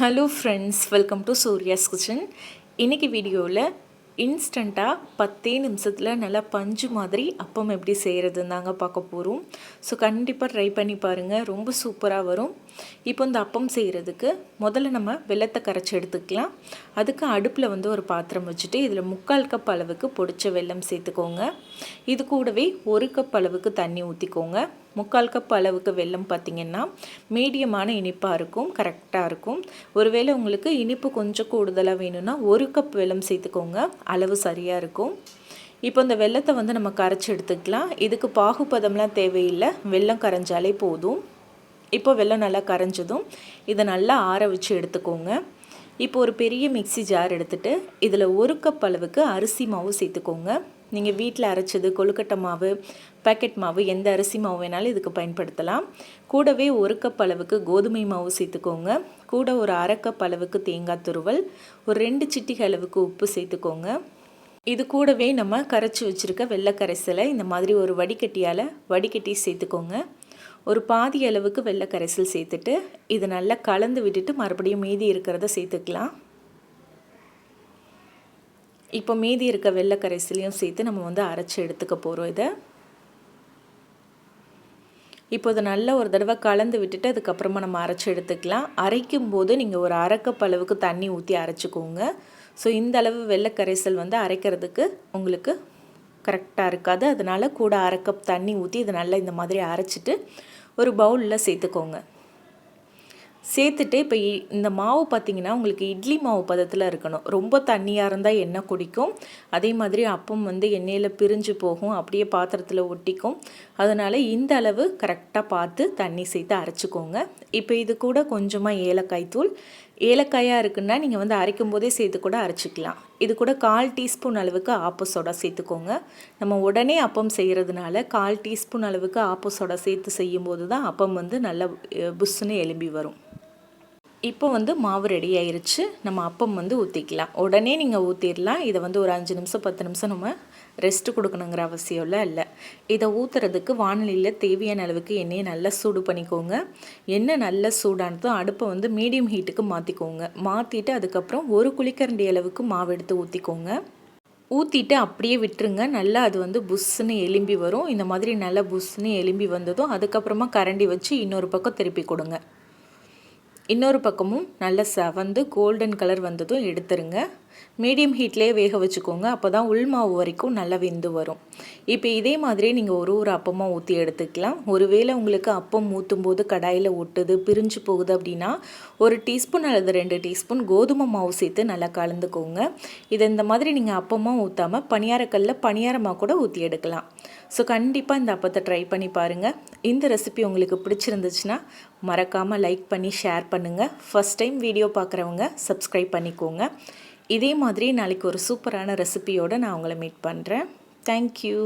Hello friends welcome to Surya's kitchen இன்றைக்கி வீடியோவில் இன்ஸ்டண்ட்டாக பத்தே நிமிஷத்தில் நல்லா பஞ்சு மாதிரி அப்பம் எப்படி செய்கிறதுன்னு தாங்க பார்க்க போகிறோம் ஸோ கண்டிப்பாக ட்ரை பண்ணி பாருங்கள் ரொம்ப சூப்பராக வரும். இப்போ இந்த அப்பம் செய்கிறதுக்கு முதல்ல நம்ம வெள்ளத்தை கரைச்சி எடுத்துக்கலாம். அதுக்கு அடுப்பில் வந்து ஒரு பாத்திரம் வச்சுட்டு இதில் முக்கால் கப் அளவுக்கு பொடிச்ச வெல்லம் சேர்த்துக்கோங்க. இது கூடவே ஒரு கப் அளவுக்கு தண்ணி ஊற்றிக்கோங்க முக்கால் கப் அளவுக்கு வெல்லம் பார்த்திங்கன்னா மீடியமான இனிப்பாக இருக்கும் கரெக்டாக இருக்கும். ஒருவேளை உங்களுக்கு இனிப்பு கொஞ்சம் கூடுதலாக வேணும்னா ஒரு கப் வெல்லம் சேர்த்துக்கோங்க. அளவு சரியாக இருக்கும். இப்போ இந்த வெள்ளத்தை வந்து நம்ம கரைச்சி எடுத்துக்கலாம். இதுக்கு பாகுபதம்லாம் தேவையில்லை. வெள்ளம் கரைஞ்சாலே போதும். இப்போ வெள்ளம் நல்லா கரைஞ்சதும் இதை நல்லா ஆற வச்சு எடுத்துக்கோங்க. இப்போ ஒரு பெரிய மிக்சி ஜார் எடுத்துகிட்டு இதில் ஒரு கப் அளவுக்கு அரிசி மாவு சேர்த்துக்கோங்க. நீங்கள் வீட்டில் அரைச்சது கொழுக்கட்டை மாவு பேக்கெட் மாவு எந்த அரிசி மாவு வேணாலும் இதுக்கு பயன்படுத்தலாம். கூடவே ஒரு கப் அளவுக்கு கோதுமை மாவு சேர்த்துக்கோங்க. கூட ஒரு அரை கப் அளவுக்கு தேங்காய் துருவல் ஒரு ரெண்டு சிட்டிகை அளவுக்கு உப்பு சேர்த்துக்கோங்க. இது கூடவே நம்ம கரைச்சி வச்சுருக்க வெள்ளை கரைசலை இந்த மாதிரி ஒரு வடிகட்டியால் வடிகட்டி சேர்த்துக்கோங்க. ஒரு பாதி அளவுக்கு வெள்ளை கரைசல் சேர்த்துட்டு இது நல்லா கலந்து விட்டுட்டு மறுபடியும் மீதி இருக்கிறத சேர்த்துக்கலாம். இப்போ மீதி இருக்க வெள்ளை கரைசலையும் சேர்த்து நம்ம வந்து அரைச்சி எடுத்துக்க போகிறோம் இதை. இப்போ இதை நல்லா ஒரு தடவை கலந்து விட்டுட்டு அதுக்கப்புறமா நம்ம அரைச்சி எடுத்துக்கலாம். அரைக்கும் போது நீங்கள் ஒரு அரைக்கப் அளவுக்கு தண்ணி ஊற்றி அரைச்சிக்கோங்க. ஸோ இந்த அளவு வெள்ளை கரைசல் வந்து அரைக்கிறதுக்கு உங்களுக்கு கரெக்டாக இருக்காது. அதனால் கூட அரை கப் தண்ணி ஊற்றி இதை நல்லா இந்த மாதிரி அரைச்சிட்டு ஒரு பவுலில் சேர்த்துக்கோங்க. சேர்த்துட்டு இப்போ இந்த மாவு பார்த்திங்கன்னா உங்களுக்கு இட்லி மாவு பதத்தில் இருக்கணும். ரொம்ப தண்ணியாக இருந்தால் எண்ணெய் குடிக்கும். அதே மாதிரி அப்பம் வந்து எண்ணெயில் பிரிஞ்சு போகும். அப்படியே பாத்திரத்தில் ஒட்டிக்கும். அதனால் இந்த அளவு கரெக்டாக பார்த்து தண்ணி சேர்த்து அரைச்சிக்கோங்க. இப்போ இது கூட கொஞ்சமாக ஏலக்காய் தூள் ஏலக்காயாக இருக்குன்னா நீங்கள் வந்து அரைக்கும் போதே சேர்த்து கூட அரைச்சிக்கலாம். இது கூட கால் டீஸ்பூன் அளவுக்கு ஆப்போ சோடா சேர்த்துக்கோங்க. நம்ம உடனே அப்பம் செய்கிறதுனால கால் டீஸ்பூன் அளவுக்கு ஆப்போ சோடா சேர்த்து செய்யும்போது தான் அப்பம் வந்து நல்லா புஷ்ஷுன்னு எலும்பி வரும். இப்போ வந்து மாவு ரெடி ஆயிருச்சு. நம்ம அப்பம் வந்து ஊற்றிக்கலாம் உடனே நீங்கள் ஊற்றிடலாம் இதை வந்து ஒரு அஞ்சு நிமிஷம் பத்து நிமிஷம் நம்ம ரெஸ்ட்டு கொடுக்கணுங்கிற அவசியம்லாம் இல்லை. இதை ஊற்றுறதுக்கு வானொலியில் தேவையான அளவுக்கு எண்ணெயை நல்லா சூடு பண்ணிக்கோங்க. எண்ணெய் நல்லா சூடானதும் அடுப்பை வந்து மீடியம் ஹீட்டுக்கு மாற்றிக்கோங்க மாற்றிட்டு அதுக்கப்புறம் ஒரு குளிக்கரண்டி அளவுக்கு மாவு எடுத்து ஊற்றிக்கோங்க ஊற்றிட்டு அப்படியே விட்டுருங்க. நல்லா அது வந்து புஷ்ஷுன்னு எலும்பி வரும். இந்த மாதிரி நல்லா புஷ்ஷுன்னு எலும்பி வந்ததும் அதுக்கப்புறமா கரண்டி வச்சு இன்னொரு பக்கம் திருப்பி கொடுங்க. இன்னொரு பக்கமும் நல்ல செவந்து கோல்டன் கலர் வந்ததும் எடுத்துருங்க. மீடியம் ஹீட்லேயே வேக வச்சுக்கோங்க. அப்போ தான் உள் மாவு வரைக்கும் நல்லா வெந்து வரும். இப்போ இதே மாதிரி நீங்கள் ஒரு ஒரு அப்பமாக ஊற்றி எடுத்துக்கலாம். ஒருவேளை உங்களுக்கு அப்பம் ஊற்றும் போது கடாயில் ஒட்டுது பிரிஞ்சு போகுது அப்படின்னா ஒரு டீஸ்பூன் அல்லது ரெண்டு டீஸ்பூன் கோதுமை மாவு சேர்த்து நல்லா கலந்துக்கோங்க. இதை இந்த மாதிரி நீங்கள் அப்பமாக ஊற்றாமல் பணியாரக்கல்ல பணியாரமாக கூட ஊற்றி எடுக்கலாம். ஸோ கண்டிப்பாக இந்த அப்பத்தை ட்ரை பண்ணி பாருங்கள் இந்த ரெசிபி உங்களுக்கு பிடிச்சிருந்துச்சுன்னா மறக்காமல் லைக் பண்ணி ஷேர் பண்ணுங்கள் ஃபஸ்ட் டைம் வீடியோ பார்க்குறவங்க சப்ஸ்கிரைப் பண்ணிக்கோங்க. இதே மாதிரி நாளைக்கு ஒரு சூப்பரான ரெசிபியோடு நான் உங்களை மீட் பண்ணுறேன் தேங்க்யூ